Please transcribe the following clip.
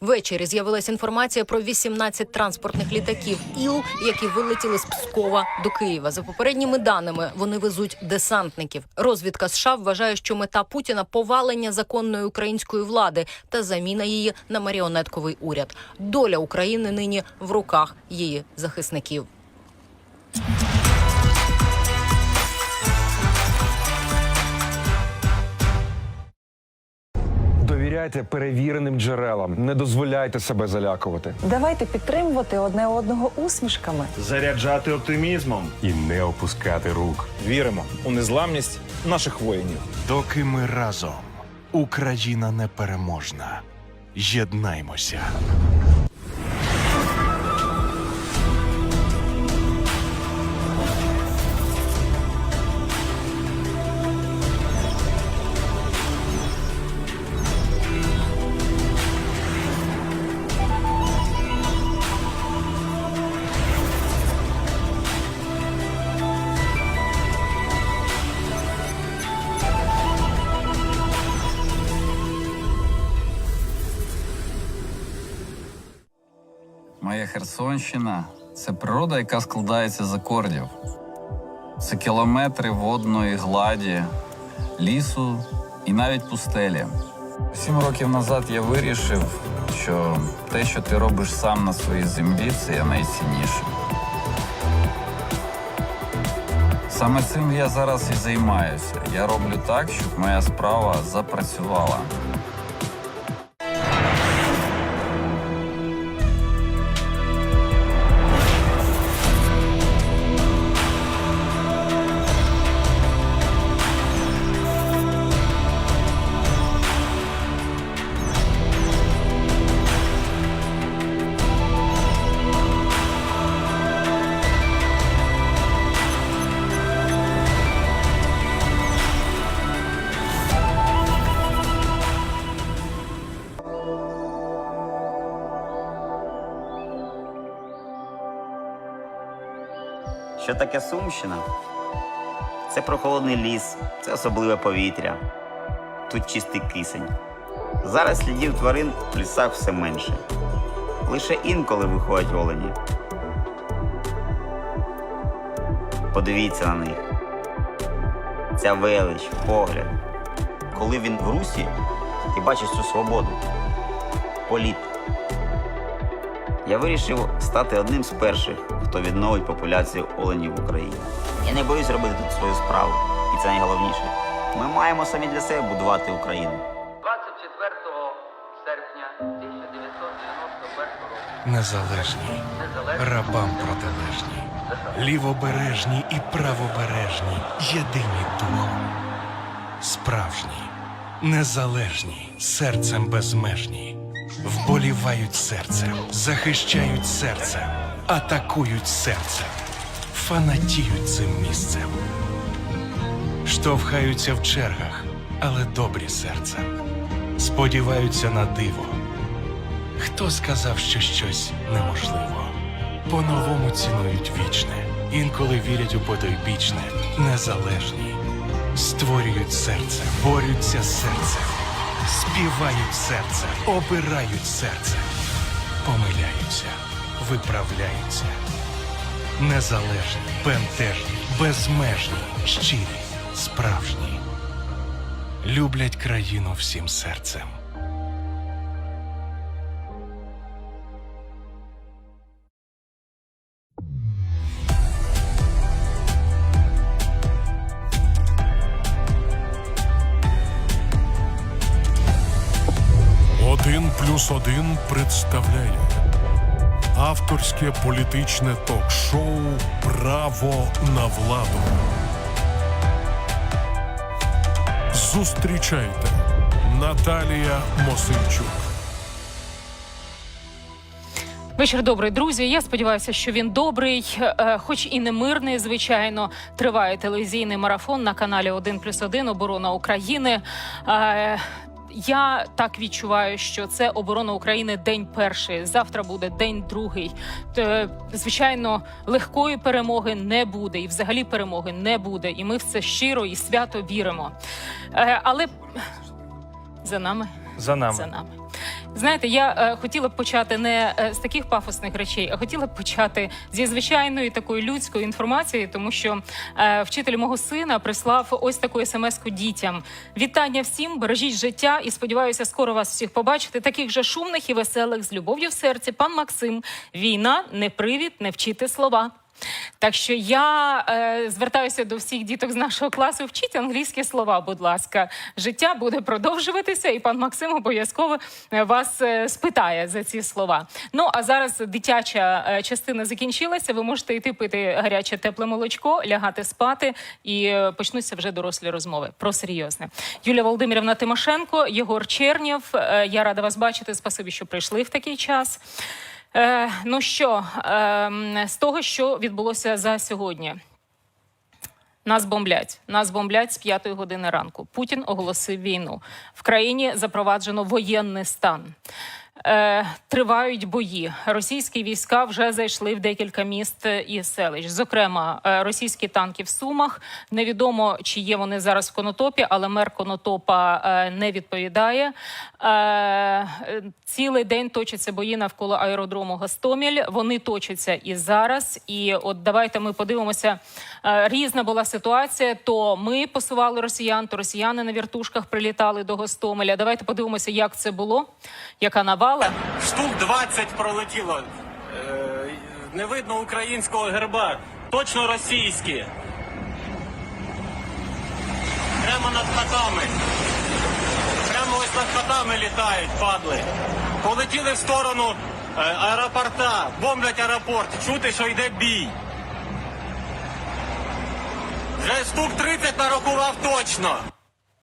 Ввечері з'явилася інформація про 18 транспортних літаків ІЛ, які вилетіли з Пскова до Києва. За попередніми даними вони везуть десантників. Розвідка США вважає, що мета Путіна повалення законної української влади та заміна її на маріонетковий уряд. Доля України нині в руках її захисників. Довіряйте перевіреним джерелам, не дозволяйте себе залякувати. Давайте підтримувати одне одного усмішками. заряджати оптимізмом. і не опускати рук. Віримо у незламність наших воїнів. Доки ми разом, Україна непереможна. Єднаймося. Херсонщина це природа, яка складається з акордів. Це кілометри водної гладі, лісу і навіть пустелі. Сім років назад я вирішив, що те, що ти робиш сам на своїй землі, це є найцінніше. Саме цим я зараз і займаюся. Я роблю так, щоб моя справа запрацювала. Що таке Сумщина? Це прохолодний ліс, це особливе повітря. Тут чистий кисень. Зараз слідів тварин в лісах все менше. Лише інколи виходять олені. Подивіться на них. Ця велич, погляд. Коли він в русі, ти бачиш цю свободу. Політ. Я вирішив стати одним з перших, хто відновить популяцію оленів в Україні. Я не боюсь робити тут свою справу, і це найголовніше. Ми маємо самі для себе будувати Україну. 24 серпня 1991 року Незалежні, рабам протилежні, лівобережні і правобережні, єдині духом. Справжні, незалежні, серцем безмежні. Вболівають серцем, захищають серцем, атакують серцем, фанатіють цим місцем. Штовхаються в чергах, але добрі серцем. Сподіваються на диво. Хто сказав, що щось неможливо? По-новому цінують вічне, інколи вірять у потойбічне, незалежні. Створюють серце, борються з серцем, співають серце, обирають серце, помиляються, виправляються. Незалежні, бентежні, безмежні, щирі, справжні. Люблять країну всім серцем. Плюс один представляє авторське політичне ток-шоу Право на владу. Зустрічайте Наталія Мосинчук. Вечір добрий, друзі. Я сподіваюся, що він добрий, е, хоч і не мирний. Звичайно, триває телевізійний марафон на каналі 1 плюс 1 Оборона України. Я так відчуваю, що це оборона України день перший. Завтра буде день другий. То, Звичайно, легкої перемоги не буде, і взагалі перемоги не буде. І ми в це щиро і свято віримо. Е, Але за нами За нами. за нами. Знаєте, я е, хотіла б почати не е, з таких пафосних речей, а хотіла б почати зі звичайної такої людської інформації, тому що е, вчитель мого сина прислав ось таку смс-ку дітям. Вітання всім, бережіть життя і сподіваюся, скоро вас всіх побачити. Таких же шумних і веселих з любов'ю в серці. Пан Максим, війна не привід не вчити слова. Так що я е, звертаюся до всіх діток з нашого класу. Вчіть англійські слова, будь ласка. Життя буде продовжуватися, і пан Максим обов'язково е, вас е, спитає за ці слова. Ну а зараз дитяча е, частина закінчилася. Ви можете йти пити гаряче тепле молочко, лягати спати, і почнуться вже дорослі розмови про серйозне. Юлія Володимирівна Тимошенко, Єгор Чернєв. Я рада вас бачити. Спасибі, що прийшли в такий час. Е, ну що, е, з того, що відбулося за сьогодні. Нас бомблять. Нас бомблять з п'ятої години ранку. Путін оголосив війну. В країні запроваджено воєнний стан. Е, тривають бої. Російські війська вже зайшли в декілька міст і селищ. Зокрема, е, російські танки в Сумах. Невідомо, чи є вони зараз в Конотопі, але мер Конотопа е, не відповідає. Цілий день точаться бої навколо аеродрому Гостомель. Вони точаться і зараз. І от давайте ми подивимося. Різна була ситуація. То ми посували росіян, то росіяни на віртушках прилітали до Гостомеля. Давайте подивимося, як це було, яка навала. Штук 20 пролетіло. Е, не видно українського герба. Точно російські. Прямо над хатами. Прямо ось над хатами літають, падли. Полетіли в сторону е, аеропорта, бомблять аеропорт. Чути, що йде бій. Вже штук 30 нарахував точно.